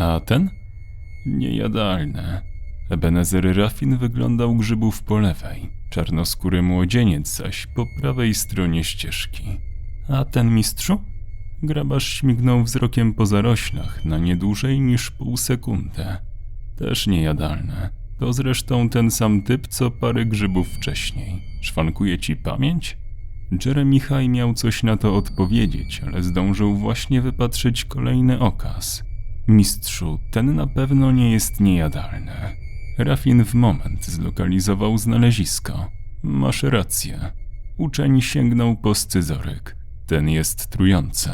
A ten? Niejadalne. Ebenezer Raffin wyglądał grzybów po lewej, czarnoskóry młodzieniec zaś po prawej stronie ścieżki. A ten mistrzu? Grabarz śmignął wzrokiem po zaroślach na nie dłużej niż pół sekundy. Też niejadalne. To zresztą ten sam typ, co parę grzybów wcześniej. Szwankuje ci pamięć? Jeremy High miał coś na to odpowiedzieć, ale zdążył właśnie wypatrzyć kolejny okaz. Mistrzu, ten na pewno nie jest niejadalny. Rafin w moment zlokalizował znalezisko. Masz rację. Uczeń sięgnął po scyzoryk. Ten jest trujący.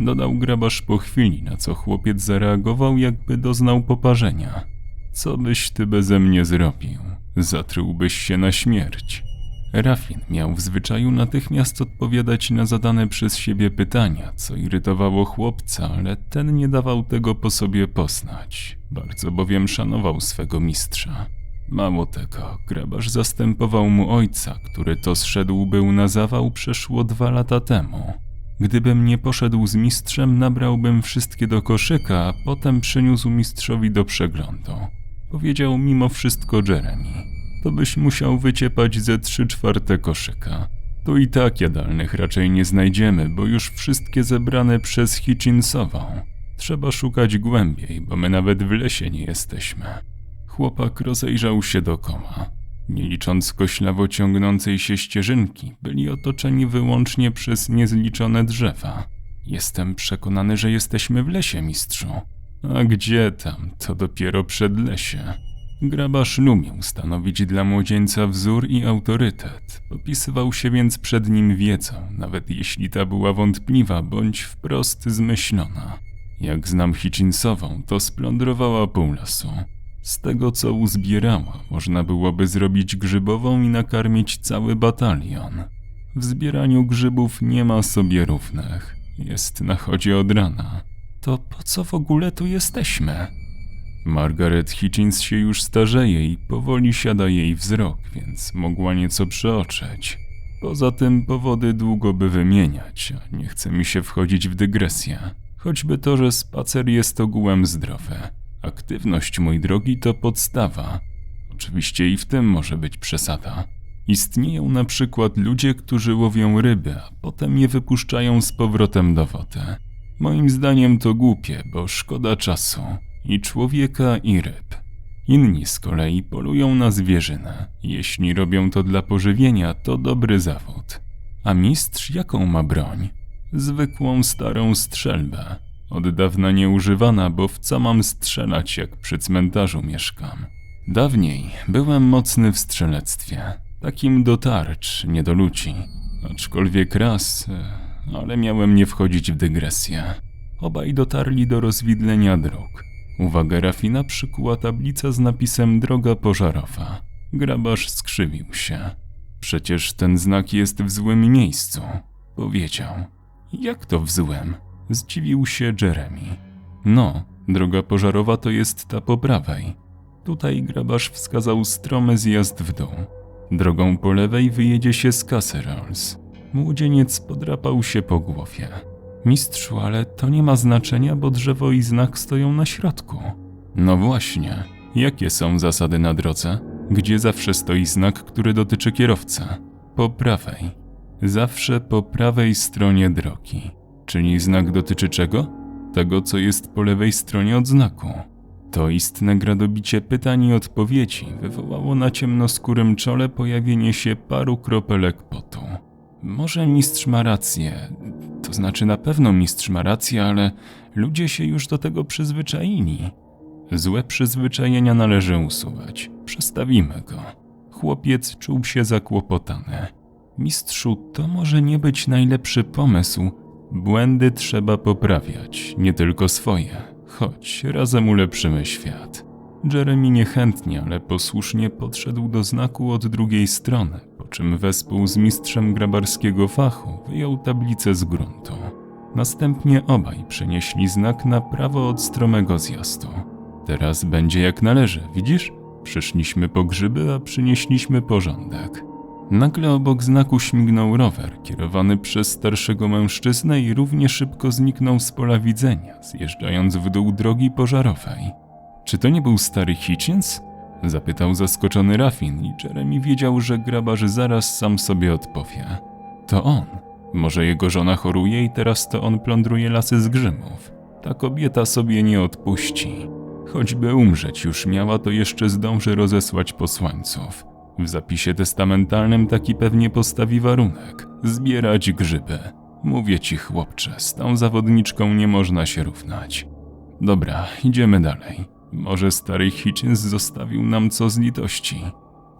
Dodał grabarz po chwili, na co chłopiec zareagował, jakby doznał poparzenia. Co byś ty beze mnie zrobił? Zatrułbyś się na śmierć. Rafin miał w zwyczaju natychmiast odpowiadać na zadane przez siebie pytania, co irytowało chłopca, ale ten nie dawał tego po sobie poznać. Bardzo bowiem szanował swego mistrza. Mało tego, grabarz zastępował mu ojca, który to zszedł był na zawał przeszło dwa lata temu. Gdybym nie poszedł z mistrzem, nabrałbym wszystkie do koszyka, a potem przyniósł mistrzowi do przeglądu. Powiedział mimo wszystko Jeremy. To byś musiał wyciepać ze trzy czwarte koszyka. Tu i tak jadalnych raczej nie znajdziemy, bo już wszystkie zebrane przez Hitchinsową. Trzeba szukać głębiej, bo my nawet w lesie nie jesteśmy. Chłopak rozejrzał się dokoła. Nie licząc koślawo ciągnącej się ścieżynki, byli otoczeni wyłącznie przez niezliczone drzewa. Jestem przekonany, że jesteśmy w lesie, mistrzu. A gdzie tam? To dopiero przed lesie. Grabarz lubił stanowić dla młodzieńca wzór i autorytet. Popisywał się więc przed nim wiedzą, nawet jeśli ta była wątpliwa bądź wprost zmyślona. Jak znam Hitchinsową, to splądrowała pół lasu. Z tego, co uzbierała, można byłoby zrobić grzybową i nakarmić cały batalion. W zbieraniu grzybów nie ma sobie równych. Jest na chodzie od rana. To po co w ogóle tu jesteśmy? Margaret Hitchins się już starzeje i powoli siada jej wzrok, więc mogła nieco przeoczeć. Poza tym powody długo by wymieniać, a nie chce mi się wchodzić w dygresję. Choćby to, że spacer jest ogółem zdrowy. Aktywność, mój drogi, to podstawa. Oczywiście i w tym może być przesada. Istnieją na przykład ludzie, którzy łowią ryby, a potem je wypuszczają z powrotem do wody. Moim zdaniem to głupie, bo szkoda czasu i człowieka, i ryb. Inni z kolei polują na zwierzynę. Jeśli robią to dla pożywienia, to dobry zawód. A mistrz jaką ma broń? Zwykłą starą strzelbę. Od dawna nieużywana, bo w co mam strzelać, jak przy cmentarzu mieszkam. Dawniej byłem mocny w strzelectwie. Takim do tarcz, nie do ludzi. Aczkolwiek raz, e, ale miałem nie wchodzić w dygresję. Obaj dotarli do rozwidlenia dróg. Uwagę Rafina przykuła tablica z napisem Droga Pożarowa. Grabarz skrzywił się. Przecież ten znak jest w złym miejscu, powiedział. Jak to w złym? Zdziwił się Jeremy. No, droga pożarowa to jest ta po prawej. Tutaj grabarz wskazał stromy zjazd w dół. Drogą po lewej wyjedzie się z Casserolls. Młodzieniec podrapał się po głowie. Mistrzu, ale to nie ma znaczenia, bo drzewo i znak stoją na środku. No właśnie. Jakie są zasady na drodze? Gdzie zawsze stoi znak, który dotyczy kierowcy? Po prawej. Zawsze po prawej stronie drogi. Czyli znak dotyczy czego? Tego, co jest po lewej stronie od znaku. To istne gradobicie pytań i odpowiedzi wywołało na ciemnoskórym czole pojawienie się paru kropelek potu. Może mistrz ma rację, to znaczy na pewno mistrz ma rację, ale ludzie się już do tego przyzwyczaili. Złe przyzwyczajenia należy usuwać. Przestawimy go. Chłopiec czuł się zakłopotany. Mistrzu, to może nie być najlepszy pomysł. Błędy trzeba poprawiać, nie tylko swoje. Chodź, razem ulepszymy świat. Jeremy niechętnie, ale posłusznie podszedł do znaku od drugiej strony, czym wespół z mistrzem grabarskiego fachu wyjął tablicę z gruntu. Następnie obaj przenieśli znak na prawo od stromego zjazdu. Teraz będzie jak należy, widzisz? Przyszliśmy po grzyby, a przynieśliśmy porządek. Nagle obok znaku śmignął rower, kierowany przez starszego mężczyznę i równie szybko zniknął z pola widzenia, zjeżdżając w dół drogi pożarowej. Czy to nie był stary Hitchens? Zapytał zaskoczony Raffin i Jeremy wiedział, że grabarz zaraz sam sobie odpowie. To on. Może jego żona choruje i teraz to on plądruje lasy z grzymów. Ta kobieta sobie nie odpuści. Choćby umrzeć już miała, to jeszcze zdąży rozesłać posłańców. W zapisie testamentalnym taki pewnie postawi warunek: zbierać grzyby. Mówię ci, chłopcze, z tą zawodniczką nie można się równać. Dobra, idziemy dalej. Może stary Hitchens zostawił nam co z litości.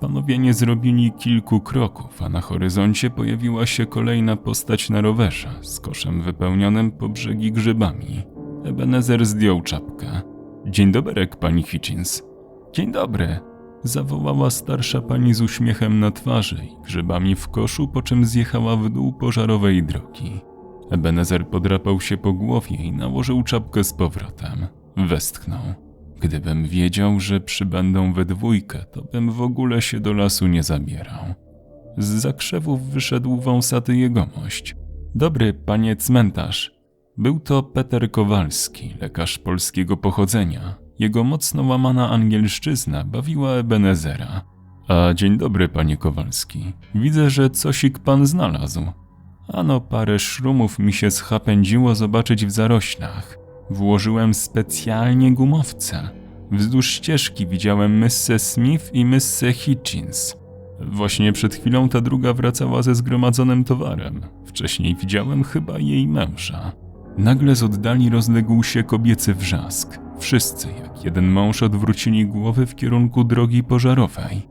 Panowie nie zrobili kilku kroków, a na horyzoncie pojawiła się kolejna postać na rowerze z koszem wypełnionym po brzegi grzybami. Ebenezer zdjął czapkę. Dzień doberek, pani Hitchens. Dzień dobry, zawołała starsza pani z uśmiechem na twarzy i grzybami w koszu, po czym zjechała w dół pożarowej drogi. Ebenezer podrapał się po głowie i nałożył czapkę z powrotem. Westchnął. Gdybym wiedział, że przybędą we dwójkę, to bym w ogóle się do lasu nie zabierał. Z zakrzewów wyszedł wąsaty jegomość. Dobry, panie cmentarz. Był to Peter Kowalski, lekarz polskiego pochodzenia. Jego mocno łamana angielszczyzna bawiła Ebenezera. A dzień dobry, panie Kowalski. Widzę, że cosik pan znalazł. Ano, parę szrumów mi się schapędziło zobaczyć w zaroślach. Włożyłem specjalnie gumowce. Wzdłuż ścieżki widziałem Myssę Smith i Myssę Hitchins. Właśnie przed chwilą ta druga wracała ze zgromadzonym towarem. Wcześniej widziałem chyba jej męża. Nagle z oddali rozległ się kobiecy wrzask. Wszyscy, jak jeden mąż, odwrócili głowy w kierunku drogi pożarowej.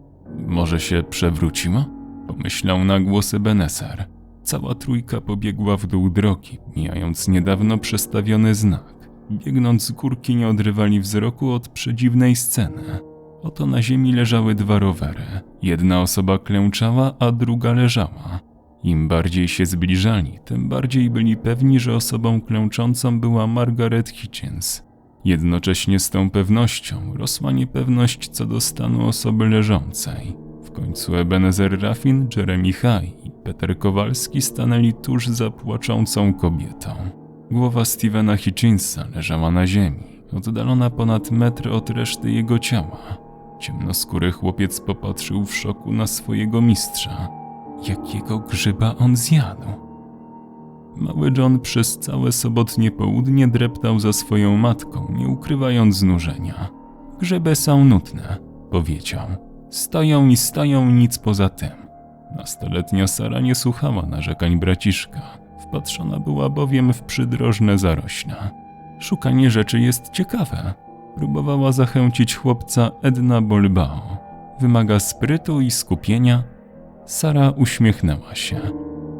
Może się przewróciło? Pomyślał na głos Ebenezer. Cała trójka pobiegła w dół drogi, mijając niedawno przestawiony znak. Biegnąc z górki nie odrywali wzroku od przedziwnej sceny. Oto na ziemi leżały dwa rowery. Jedna osoba klęczała, a druga leżała. Im bardziej się zbliżali, tym bardziej byli pewni, że osobą klęczącą była Margaret Hitchens. Jednocześnie z tą pewnością rosła niepewność co do stanu osoby leżącej. W końcu Ebenezer Raffin, Jeremy High i Peter Kowalski stanęli tuż za płaczącą kobietą. Głowa Stevena Hitchinsa leżała na ziemi, oddalona ponad metr od reszty jego ciała. Ciemnoskóry chłopiec popatrzył w szoku na swojego mistrza. Jakiego grzyba on zjadł? Mały John przez całe sobotnie południe dreptał za swoją matką, nie ukrywając znużenia. Grzyby są nudne, powiedział. Stoją i stoją nic poza tym. Nastoletnia Sara nie słuchała narzekań braciszka. Wpatrzona była bowiem w przydrożne zarośla. Szukanie rzeczy jest ciekawe. Próbowała zachęcić chłopca Edna Bolbao. Wymaga sprytu i skupienia. Sara uśmiechnęła się.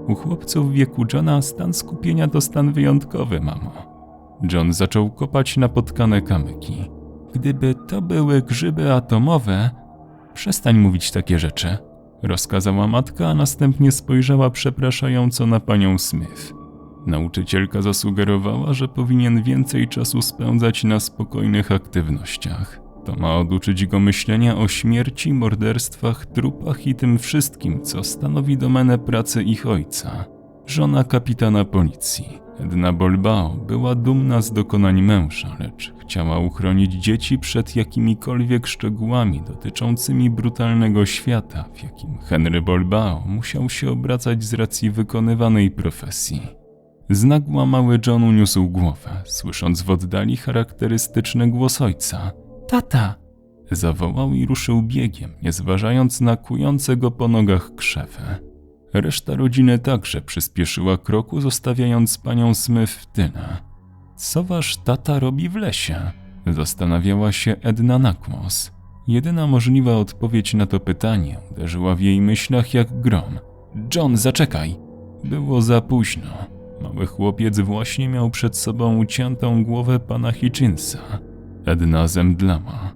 U chłopców wieku Johna stan skupienia to stan wyjątkowy, mamo. John zaczął kopać napotkane kamyki. Gdyby to były grzyby atomowe, przestań mówić takie rzeczy, rozkazała matka, a następnie spojrzała przepraszająco na panią Smith. Nauczycielka zasugerowała, że powinien więcej czasu spędzać na spokojnych aktywnościach. To ma oduczyć go myślenia o śmierci, morderstwach, trupach i tym wszystkim, co stanowi domenę pracy ich ojca. Żona kapitana policji, Edna Bolbao, była dumna z dokonań męża, lecz chciała uchronić dzieci przed jakimikolwiek szczegółami dotyczącymi brutalnego świata, w jakim Henry Bolbao musiał się obracać z racji wykonywanej profesji. Znagła mały John uniósł głowę, słysząc w oddali charakterystyczny głos ojca. Tata! Zawołał i ruszył biegiem, nie zważając na kujące go po nogach krzewę. Reszta rodziny także przyspieszyła kroku, zostawiając panią Smith w tyle. Co wasz tata robi w lesie? Zastanawiała się Edna Nakłos. Jedyna możliwa odpowiedź na to pytanie uderzyła w jej myślach jak grom. John, zaczekaj! Było za późno. Mały chłopiec właśnie miał przed sobą uciętą głowę pana Hitchinsa. Edna zemdlała.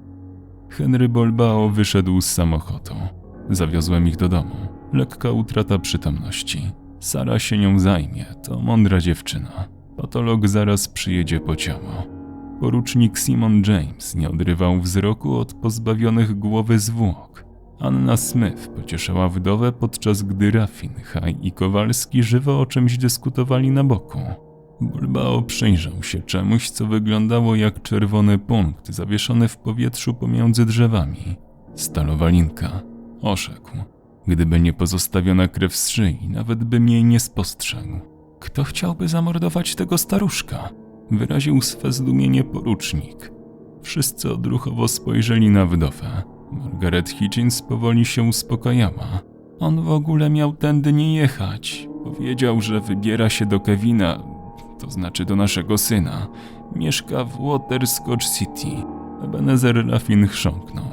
Henry Bolbao wyszedł z samochodu. Zawiozłem ich do domu. Lekka utrata przytomności. Sara się nią zajmie, to mądra dziewczyna. Patolog zaraz przyjedzie po ciało. Porucznik Simon James nie odrywał wzroku od pozbawionych głowy zwłok. Anna Smith pocieszała wdowę, podczas gdy Raffin, Haj i Kowalski żywo o czymś dyskutowali na boku. Bulbao przyjrzał się czemuś, co wyglądało jak czerwony punkt zawieszony w powietrzu pomiędzy drzewami. Stalowa linka. Orzekł. Gdyby nie pozostawiona krew z szyi, nawet bym jej nie spostrzegł. Kto chciałby zamordować tego staruszka? Wyraził swe zdumienie porucznik. Wszyscy odruchowo spojrzeli na wdowę. Margaret Hitchins powoli się uspokajała. On w ogóle miał tędy nie jechać. Powiedział, że wybiera się do Kevina, to znaczy do naszego syna. Mieszka w Waterscotch City. Ebenezer Raffin chrząknął.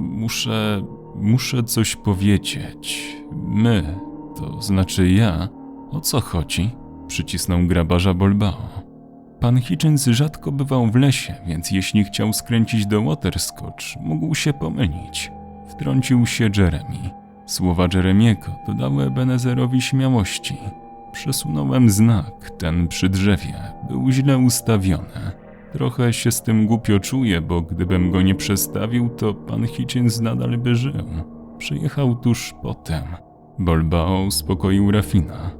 Muszę, muszę coś powiedzieć. My, to znaczy ja. O co chodzi? Przycisnął grabarza Bolbao. Pan Hitchens rzadko bywał w lesie, więc jeśli chciał skręcić do Waterscotch, mógł się pomylić. Wtrącił się Jeremy. Słowa Jeremiego dodały Ebenezerowi śmiałości. Przesunąłem znak, ten przy drzewie, był źle ustawiony. Trochę się z tym głupio czuję, bo gdybym go nie przestawił, to pan Hitchens nadal by żył. Przyjechał tuż potem. Bolbao uspokoił Rafina.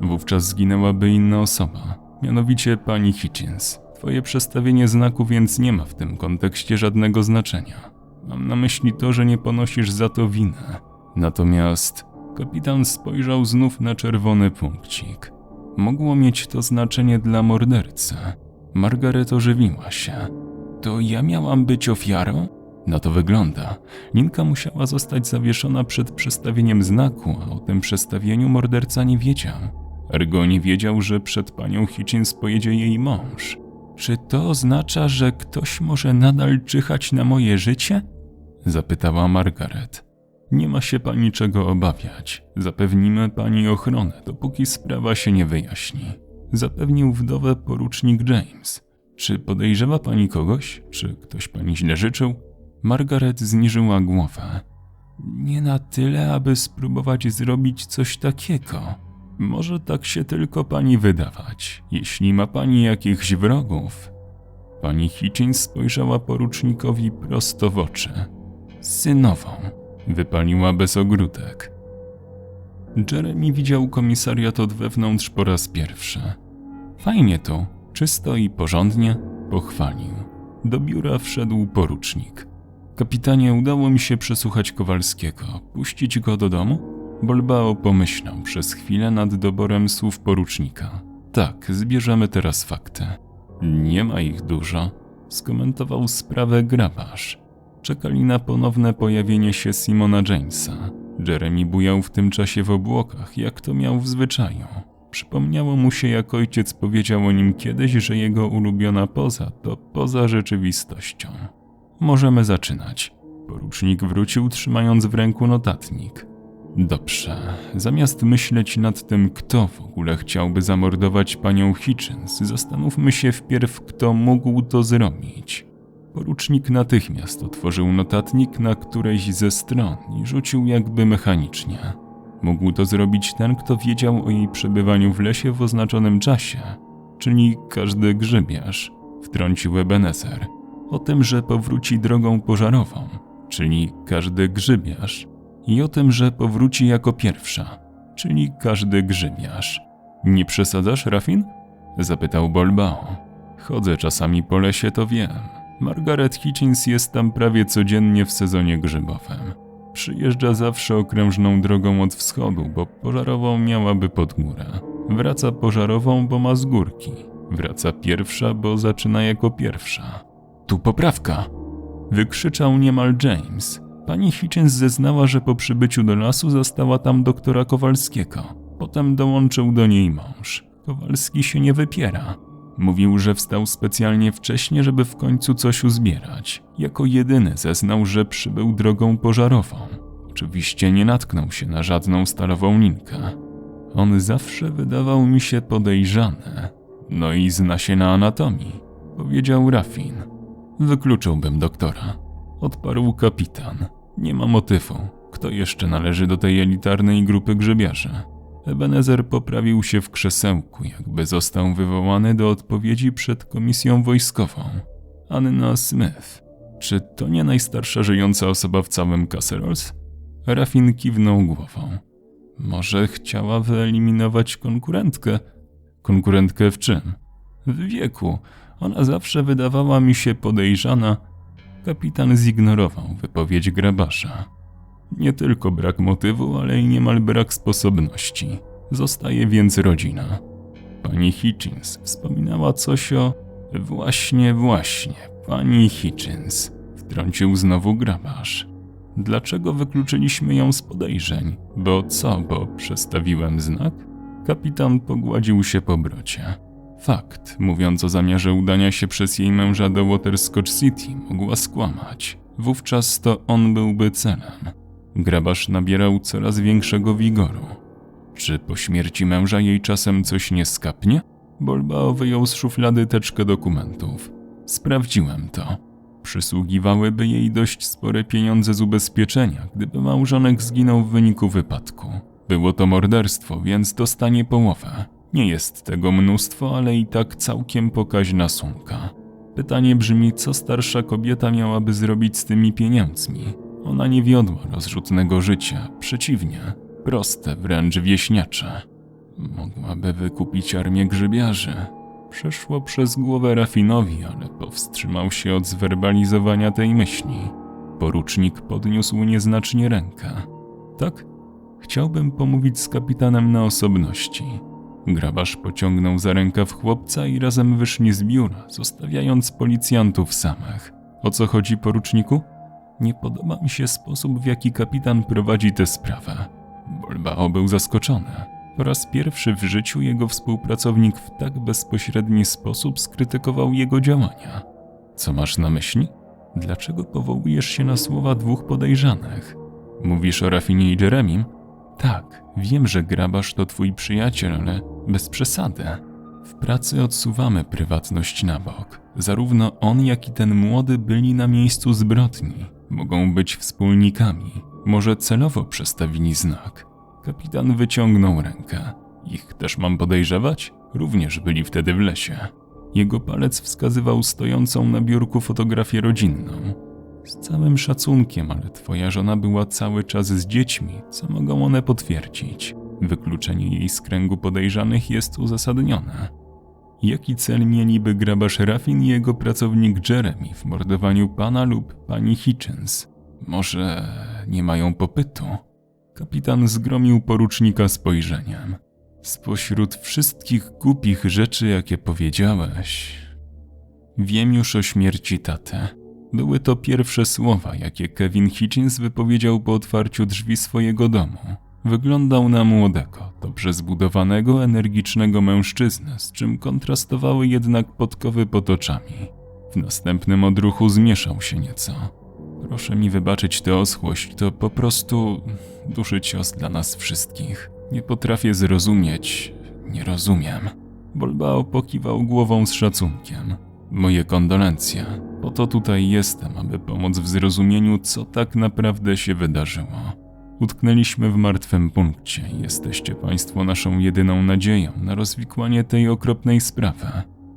Wówczas zginęłaby inna osoba, mianowicie pani Hitchens. Twoje przestawienie znaku więc nie ma w tym kontekście żadnego znaczenia. Mam na myśli to, że nie ponosisz za to winę. Natomiast kapitan spojrzał znów na czerwony punkcik. Mogło mieć to znaczenie dla mordercy. Margaret ożywiła się. To ja miałam być ofiarą? Na to wygląda. Linka musiała zostać zawieszona przed przestawieniem znaku, a o tym przestawieniu morderca nie wiedział. Ergo nie wiedział, że przed panią Hitchins pojedzie jej mąż. Czy to oznacza, że ktoś może nadal czyhać na moje życie? Zapytała Margaret. Nie ma się pani czego obawiać. Zapewnimy pani ochronę, dopóki sprawa się nie wyjaśni. Zapewnił wdowę porucznik James. Czy podejrzewa pani kogoś? Czy ktoś pani źle życzył? Margaret zniżyła głowę. Nie na tyle, aby spróbować zrobić coś takiego. Może tak się tylko pani wydawać, jeśli ma pani jakichś wrogów. Pani Hitchins spojrzała porucznikowi prosto w oczy. Synową, wypaliła bez ogródek. Jeremy widział komisariat od wewnątrz po raz pierwszy. Fajnie tu, czysto i porządnie, pochwalił. Do biura wszedł porucznik. Kapitanie, udało mi się przesłuchać Kowalskiego. Puścić go do domu? Bolbao pomyślał przez chwilę nad doborem słów porucznika. Tak, zbierzemy teraz fakty. Nie ma ich dużo, skomentował sprawę grabarz. Czekali na ponowne pojawienie się Simona Jamesa. Jeremy bujał w tym czasie w obłokach, jak to miał w zwyczaju. Przypomniało mu się, jak ojciec powiedział o nim kiedyś, że jego ulubiona poza to poza rzeczywistością. Możemy zaczynać. Porucznik wrócił, trzymając w ręku notatnik. Dobrze, zamiast myśleć nad tym, kto w ogóle chciałby zamordować panią Hitchens, zastanówmy się wpierw, kto mógł to zrobić. Porucznik natychmiast otworzył notatnik na którejś ze stron i rzucił jakby mechanicznie. Mógł to zrobić ten, kto wiedział o jej przebywaniu w lesie w oznaczonym czasie, czyli każdy grzybiarz, wtrącił Ebenezer. O tym, że powróci drogą pożarową, czyli każdy grzybiarz, i o tym, że powróci jako pierwsza, czyli każdy grzybiarz. Nie przesadzasz, Rafin? zapytał Bolbao. Chodzę czasami po lesie, to wiem. Margaret Hitchins jest tam prawie codziennie w sezonie grzybowym. Przyjeżdża zawsze okrężną drogą od wschodu, bo pożarową miałaby pod górę. Wraca pożarową, bo ma z górki. Wraca pierwsza, bo zaczyna jako pierwsza. Tu poprawka! Wykrzyczał niemal James. Pani Hitchens zeznała, że po przybyciu do lasu zastała tam doktora Kowalskiego. Potem dołączył do niej mąż. Kowalski się nie wypiera. Mówił, że wstał specjalnie wcześnie, żeby w końcu coś uzbierać. Jako jedyny zeznał, że przybył drogą pożarową. Oczywiście nie natknął się na żadną stalową linkę. On zawsze wydawał mi się podejrzany. No i zna się na anatomii, powiedział Rafin. Wykluczyłbym doktora. Odparł kapitan. Nie ma motywu. Kto jeszcze należy do tej elitarnej grupy grzebiarzy? Ebenezer poprawił się w krzesełku, jakby został wywołany do odpowiedzi przed komisją wojskową. Anna Smith. Czy to nie najstarsza żyjąca osoba w całym Caserols? Rafin kiwnął głową. Może chciała wyeliminować konkurentkę? Konkurentkę w czym? W wieku. Ona zawsze wydawała mi się podejrzana. Kapitan zignorował wypowiedź grabasza. Nie tylko brak motywu, ale i niemal brak sposobności. Zostaje więc rodzina. Pani Hitchins wspominała coś o. Właśnie, właśnie, pani Hitchins. Wtrącił znowu grabarz. Dlaczego wykluczyliśmy ją z podejrzeń? Bo co, bo przestawiłem znak? Kapitan pogładził się po brocie. Fakt, mówiąc o zamiarze udania się przez jej męża do Waterscotch City, mogła skłamać. Wówczas to on byłby celem. Grabarz nabierał coraz większego wigoru. Czy po śmierci męża jej czasem coś nie skapnie? Bolbao wyjął z szuflady teczkę dokumentów. Sprawdziłem to. Przysługiwałyby jej dość spore pieniądze z ubezpieczenia, gdyby małżonek zginął w wyniku wypadku. Było to morderstwo, więc dostanie połowę. Nie jest tego mnóstwo, ale i tak całkiem pokaźna sumka. Pytanie brzmi, co starsza kobieta miałaby zrobić z tymi pieniędzmi? Ona nie wiodła rozrzutnego życia, przeciwnie, proste, wręcz wieśniacze. Mogłaby wykupić armię grzybiarzy. Przeszło przez głowę Rafinowi, ale powstrzymał się od zwerbalizowania tej myśli. Porucznik podniósł nieznacznie rękę. Tak? Chciałbym pomówić z kapitanem na osobności. Grabarz pociągnął za rękaw chłopca i razem wyszli z biura, zostawiając policjantów samych. O co chodzi, poruczniku? Nie podoba mi się sposób, w jaki kapitan prowadzi tę sprawę. Bolbao był zaskoczony. Po raz pierwszy w życiu jego współpracownik w tak bezpośredni sposób skrytykował jego działania. Co masz na myśli? Dlaczego powołujesz się na słowa dwóch podejrzanych? Mówisz o Rafinie i Jeremim? Tak, wiem, że grabarz to twój przyjaciel, ale bez przesady. W pracy odsuwamy prywatność na bok. Zarówno on, jak i ten młody byli na miejscu zbrodni. Mogą być wspólnikami. Może celowo przestawili znak. Kapitan wyciągnął rękę. Ich też mam podejrzewać? Również byli wtedy w lesie. Jego palec wskazywał stojącą na biurku fotografię rodzinną. Z całym szacunkiem, ale twoja żona była cały czas z dziećmi, co mogą one potwierdzić. Wykluczenie jej z kręgu podejrzanych jest uzasadnione. Jaki cel mieliby grabarz Raffin i jego pracownik Jeremy w mordowaniu pana lub pani Hitchens? Może nie mają popytu? Kapitan zgromił porucznika spojrzeniem. Spośród wszystkich głupich rzeczy, jakie powiedziałeś, wiem już o śmierci taty. Były to pierwsze słowa, jakie Kevin Hitchens wypowiedział po otwarciu drzwi swojego domu. Wyglądał na młodego, dobrze zbudowanego, energicznego mężczyznę, z czym kontrastowały jednak podkowy pod oczami. W następnym odruchu zmieszał się nieco. Proszę mi wybaczyć tę oschłość, to po prostu duży cios dla nas wszystkich. Nie potrafię zrozumieć, nie rozumiem. Bolbao pokiwał głową z szacunkiem. Moje kondolencje. Po to tutaj jestem, aby pomóc w zrozumieniu, co tak naprawdę się wydarzyło. Utknęliśmy w martwym punkcie jesteście Państwo naszą jedyną nadzieją na rozwikłanie tej okropnej sprawy.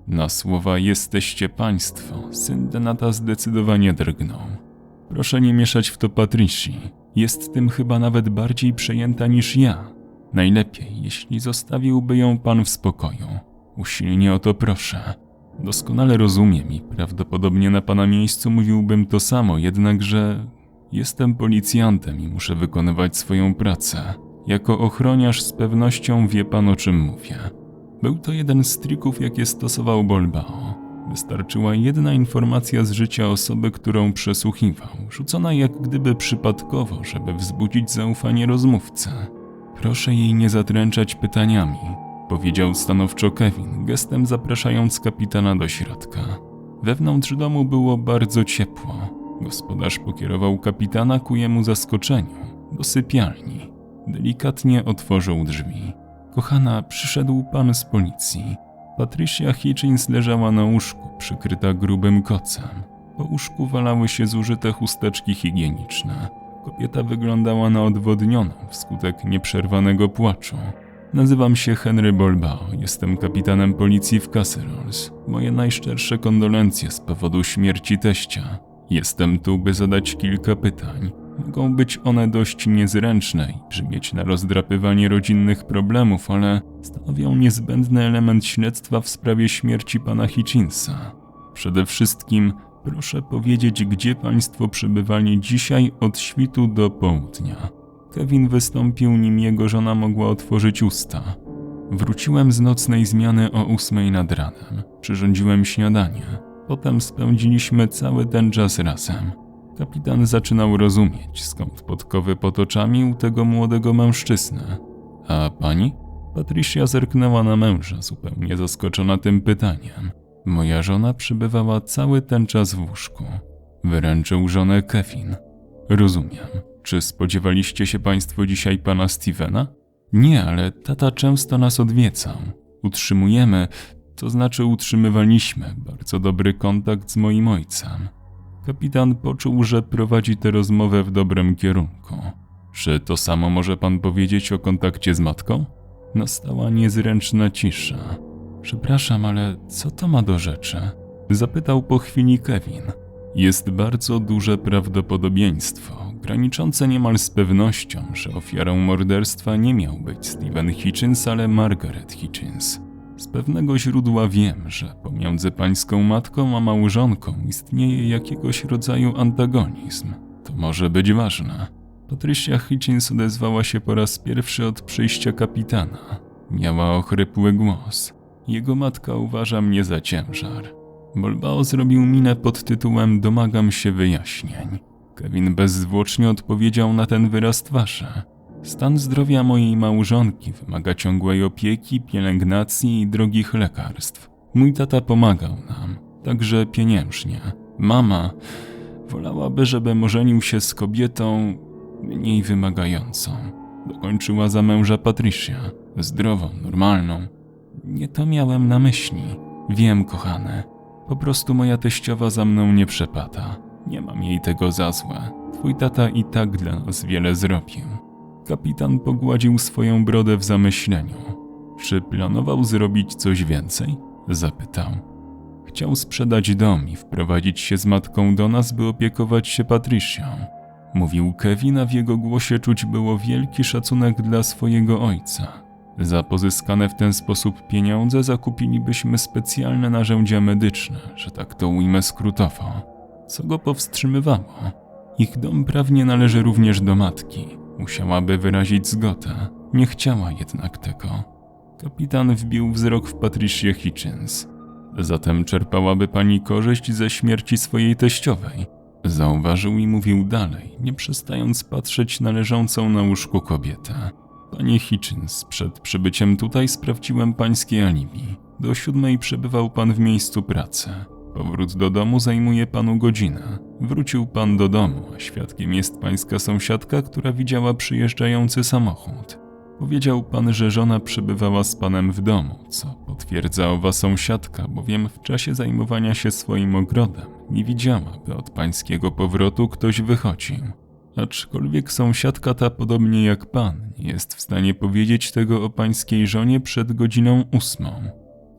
Na słowa jesteście Państwo, syn Denata zdecydowanie drgnął. Proszę nie mieszać w to Patrici. Jest tym chyba nawet bardziej przejęta niż ja. Najlepiej, jeśli zostawiłby ją Pan w spokoju. Usilnie o to proszę. Doskonale rozumiem i prawdopodobnie na Pana miejscu mówiłbym to samo, jednakże Jestem policjantem i muszę wykonywać swoją pracę. Jako ochroniarz z pewnością wie pan o czym mówię. Był to jeden z trików, jakie stosował Bolbao. Wystarczyła jedna informacja z życia osoby, którą przesłuchiwał, rzucona jak gdyby przypadkowo, żeby wzbudzić zaufanie rozmówcy. Proszę jej nie zatręczać pytaniami, powiedział stanowczo Kevin, gestem zapraszając kapitana do środka. Wewnątrz domu było bardzo ciepło. Gospodarz pokierował kapitana ku jemu zaskoczeniu do sypialni. Delikatnie otworzył drzwi. Kochana, przyszedł pan z policji. Patricia Hitchens leżała na łóżku, przykryta grubym kocem. Po łóżku walały się zużyte chusteczki higieniczne. Kobieta wyglądała na odwodnioną wskutek nieprzerwanego płaczu. Nazywam się Henry Bolbao, jestem kapitanem policji w Casserols. Moje najszczersze kondolencje z powodu śmierci teścia. Jestem tu, by zadać kilka pytań. Mogą być one dość niezręczne i brzmieć na rozdrapywanie rodzinnych problemów, ale stanowią niezbędny element śledztwa w sprawie śmierci pana Hitchinsa. Przede wszystkim proszę powiedzieć, gdzie państwo przebywali dzisiaj od świtu do południa. Kevin wystąpił, nim jego żona mogła otworzyć usta. Wróciłem z nocnej zmiany o ósmej nad ranem. Przyrządziłem śniadanie. Potem spędziliśmy cały ten czas razem. Kapitan zaczynał rozumieć, skąd podkowy pod oczami u tego młodego mężczyzny. A pani? Patricia zerknęła na męża, zupełnie zaskoczona tym pytaniem. Moja żona przybywała cały ten czas w łóżku. Wyręczył żonę Kevin. Rozumiem. Czy spodziewaliście się państwo dzisiaj pana Stevena? Nie, ale tata często nas odwiedzał. Utrzymujemy, to znaczy utrzymywaliśmy bardzo dobry kontakt z moim ojcem. Kapitan poczuł, że prowadzi tę rozmowę w dobrym kierunku. Czy to samo może pan powiedzieć o kontakcie z matką? Nastała niezręczna cisza. Przepraszam, ale co to ma do rzeczy? Zapytał po chwili Kevin. Jest bardzo duże prawdopodobieństwo, graniczące niemal z pewnością, że ofiarą morderstwa nie miał być Steven Hitchens, ale Margaret Hitchens. Z pewnego źródła wiem, że pomiędzy pańską matką a małżonką istnieje jakiegoś rodzaju antagonizm. To może być ważne. Patrycja Hitchens odezwała się po raz pierwszy od przyjścia kapitana. Miała ochrypły głos. Jego matka uważa mnie za ciężar. Bolbao zrobił minę pod tytułem Domagam się wyjaśnień. Kevin bezzwłocznie odpowiedział na ten wyraz twarzy. Stan zdrowia mojej małżonki wymaga ciągłej opieki, pielęgnacji i drogich lekarstw. Mój tata pomagał nam, także pieniężnie. Mama wolałaby, żebym ożenił się z kobietą mniej wymagającą. Dokończyła za męża Patricia, zdrową, normalną. Nie to miałem na myśli. Wiem, kochane. Po prostu moja teściowa za mną nie przepada. Nie mam jej tego za złe. Twój tata i tak dla nas wiele zrobił. Kapitan pogładził swoją brodę w zamyśleniu. Czy planował zrobić coś więcej? Zapytał. Chciał sprzedać dom i wprowadzić się z matką do nas, by opiekować się Patricią. Mówił Kevin, a w jego głosie czuć było wielki szacunek dla swojego ojca. Za pozyskane w ten sposób pieniądze zakupilibyśmy specjalne narzędzia medyczne, że tak to ujmę skrótowo. Co go powstrzymywało? Ich dom prawnie należy również do matki. Musiałaby wyrazić zgodę. Nie chciała jednak tego. Kapitan wbił wzrok w Patricię Hitchens. Zatem czerpałaby pani korzyść ze śmierci swojej teściowej. Zauważył i mówił dalej, nie przestając patrzeć na leżącą na łóżku kobietę. Panie Hitchens, przed przybyciem tutaj sprawdziłem pańskie alibi. Do siódmej przebywał pan w miejscu pracy. Powrót do domu zajmuje panu godzinę. Wrócił pan do domu, a świadkiem jest pańska sąsiadka, która widziała przyjeżdżający samochód. Powiedział pan, że żona przebywała z panem w domu, co potwierdza owa sąsiadka, bowiem w czasie zajmowania się swoim ogrodem nie widziała, by od pańskiego powrotu ktoś wychodził. Aczkolwiek sąsiadka ta, podobnie jak pan, nie jest w stanie powiedzieć tego o pańskiej żonie przed godziną ósmą.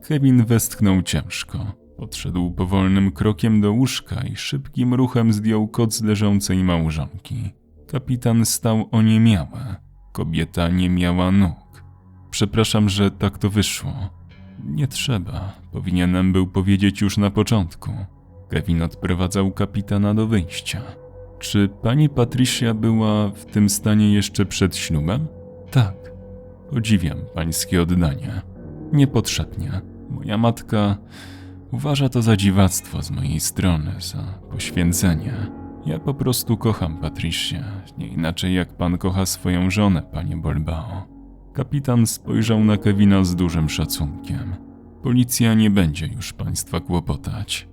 Kevin westchnął ciężko. Podszedł powolnym krokiem do łóżka i szybkim ruchem zdjął kot z leżącej małżonki. Kapitan stał oniemiały. Kobieta nie miała nóg. Przepraszam, że tak to wyszło. Nie trzeba. Powinienem był powiedzieć już na początku. Kevin odprowadzał kapitana do wyjścia. Czy pani Patricia była w tym stanie jeszcze przed ślubem? Tak. Podziwiam pańskie oddanie. Niepotrzebnie. Moja matka uważa to za dziwactwo z mojej strony, za poświęcenie. Ja po prostu kocham Patricię, nie inaczej jak pan kocha swoją żonę, panie Bolbao. Kapitan spojrzał na Kevina z dużym szacunkiem. Policja nie będzie już państwa kłopotać.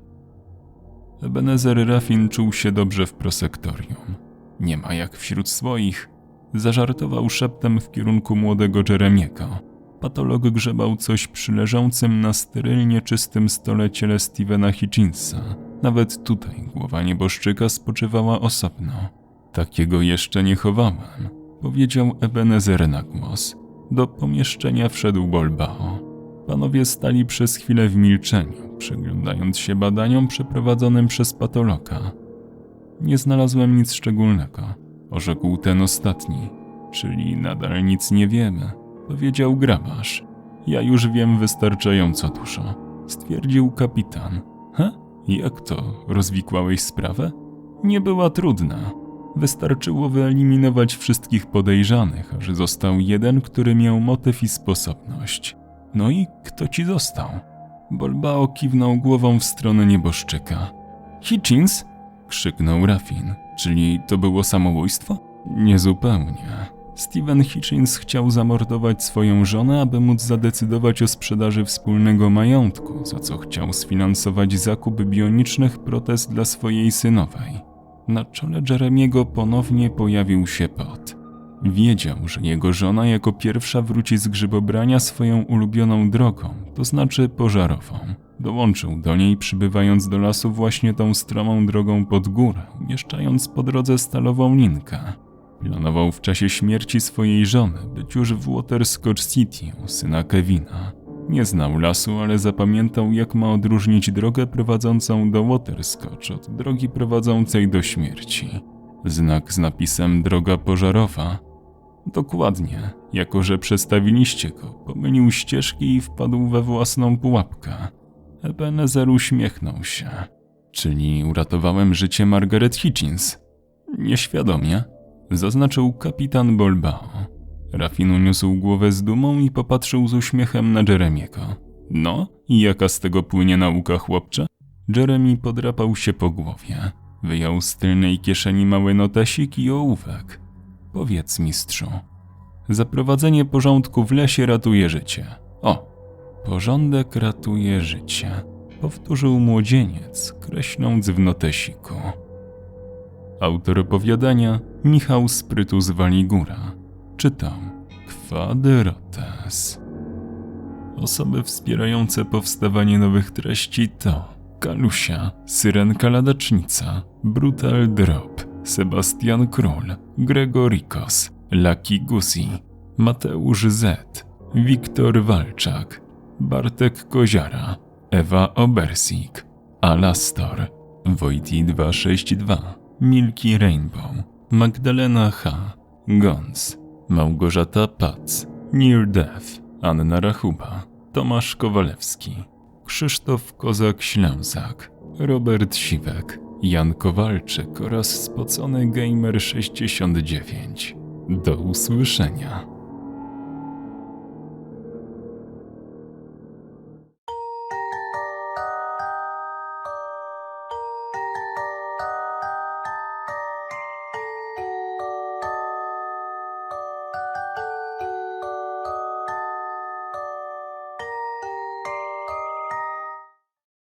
Ebenezer Raffin czuł się dobrze w prosektorium. Nie ma jak wśród swoich. Zażartował szeptem w kierunku młodego Jeremiego. Patolog grzebał coś przy leżącym na sterylnie czystym stole ciele Stevena Hitchinsa. Nawet tutaj głowa nieboszczyka spoczywała osobno. Takiego jeszcze nie chowałem, powiedział Ebenezer na głos. Do pomieszczenia wszedł Bolbao. Panowie stali przez chwilę w milczeniu, przyglądając się badaniom przeprowadzonym przez patologa. Nie znalazłem nic szczególnego, orzekł ten ostatni. Czyli nadal nic nie wiemy, powiedział grabarz. Ja już wiem wystarczająco dużo, stwierdził kapitan. He? Jak to? Rozwikłałeś sprawę? Nie była trudna. Wystarczyło wyeliminować wszystkich podejrzanych, aż został jeden, który miał motyw i sposobność. No i kto ci został? Bolbao kiwnął głową w stronę nieboszczyka. Hitchins? krzyknął Rafin. Czyli to było samobójstwo? Niezupełnie. Steven Hitchins chciał zamordować swoją żonę, aby móc zadecydować o sprzedaży wspólnego majątku, za co chciał sfinansować zakup bionicznych protez dla swojej synowej. Na czole Jeremiego ponownie pojawił się pot. Wiedział, że jego żona jako pierwsza wróci z grzybobrania swoją ulubioną drogą, to znaczy pożarową. Dołączył do niej, przybywając do lasu właśnie tą stromą drogą pod górę, umieszczając po drodze stalową linkę. Planował w czasie śmierci swojej żony być już w Waterscotch City u syna Kevina. Nie znał lasu, ale zapamiętał, jak ma odróżnić drogę prowadzącą do Waterscotch od drogi prowadzącej do śmierci. Znak z napisem droga pożarowa. Dokładnie, jako że przestawiliście go, pomylił ścieżki i wpadł we własną pułapkę. Ebenezer uśmiechnął się. Czyli uratowałem życie Margaret Hitchins? Nieświadomie, zaznaczył kapitan Bolbao. Rafin uniósł głowę z dumą i popatrzył z uśmiechem na Jeremiego. No, i jaka z tego płynie nauka, chłopcze? Jeremy podrapał się po głowie. Wyjął z tylnej kieszeni mały notesik i ołówek. Powiedz, mistrzu. Zaprowadzenie porządku w lesie ratuje życie. O, porządek ratuje życie. Powtórzył młodzieniec, kreśląc w notesiku. Autor opowiadania Michał Sprytus Waligura. Czytam Kwadrates. Osoby wspierające powstawanie nowych treści to Kalusia, Syrenka Ladacznica, Brutal Drop, Sebastian Król, Gregorikos, Lucky Gusi, Mateusz Z, Wiktor Walczak, Bartek Koziara, Ewa Obersik, Alastor, Wojti 262, Milki Rainbow, Magdalena H, Gons, Małgorzata Pac, Near Death, Anna Rachuba, Tomasz Kowalewski, Krzysztof Kozak-Ślęzak, Robert Siwek, Jan Kowalczyk oraz spocony Gamer 69. Do usłyszenia.